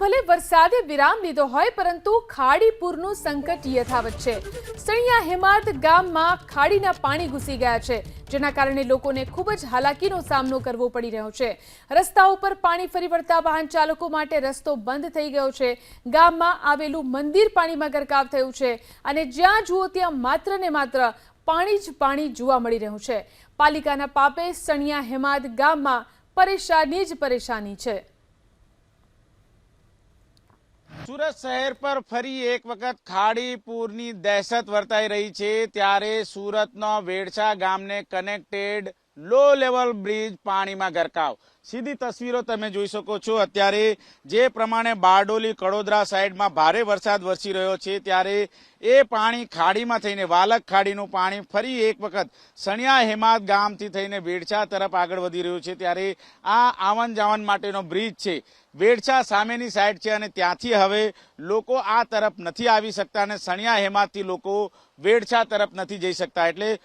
ભલે વરસાદે વિરામ લીધો હોય, પરંતુ ખાડી પૂરનું સંકટ યથાવત છે. સણિયા હેમાર્દ ગામમાં ખાડીના પાણી ઘૂસી ગયા છે, જેના કારણે લોકોને ખૂબ જ હાલાકીનો સામનો કરવો પડી રહ્યો છે. રસ્તા ઉપર પાણી ફરી વળતા વાહન ચાલકો માટે રસ્તો બંધ થઈ ગયો છે. ગામમાં આવેલું મંદિર પાણીમાં ગરકાવ થયું છે અને જ્યાં જુઓ ત્યાં માત્ર ને માત્ર પાણી જ પાણી જોવા મળી રહ્યું છે. પાલિકાના પાપે સણિયા હેમાદ ગામમાં પરેશાની જ પરેશાની છે. સુરત શહેર પર ફરી એક વખત ખાડી પૂરની દહેશત વર્તાઈ રહી છે, ત્યારે સુરતનો વેડછા ગામને કનેક્ટેડ લો લેવલ બ્રિજ પાણીમાં ગરકાવ. સીધી તસવીરો તમે જોઈ શકો છો. અત્યારે જે પ્રમાણે બારડોલી કડોદરા સાઈડમાં ભારે વરસાદ વરસી રહ્યો છે, ત્યારે એ પાણી ખાડીમાં થઈને, વાલક ખાડીનું પાણી ફરી એક વખત સણિયા હેમાદ ગામથી થઈને વેડછા તરફ આગળ વધી રહ્યું છે. ત્યારે આ આવન જાવન માટેનો બ્રિજ છે. વેડછા સામેની સાઈડ છે અને ત્યાંથી હવે લોકો આ તરફ નથી આવી શકતા અને સણિયા હેમાદથી લોકો વેડછા તરફ નથી જઈ શકતા. એટલે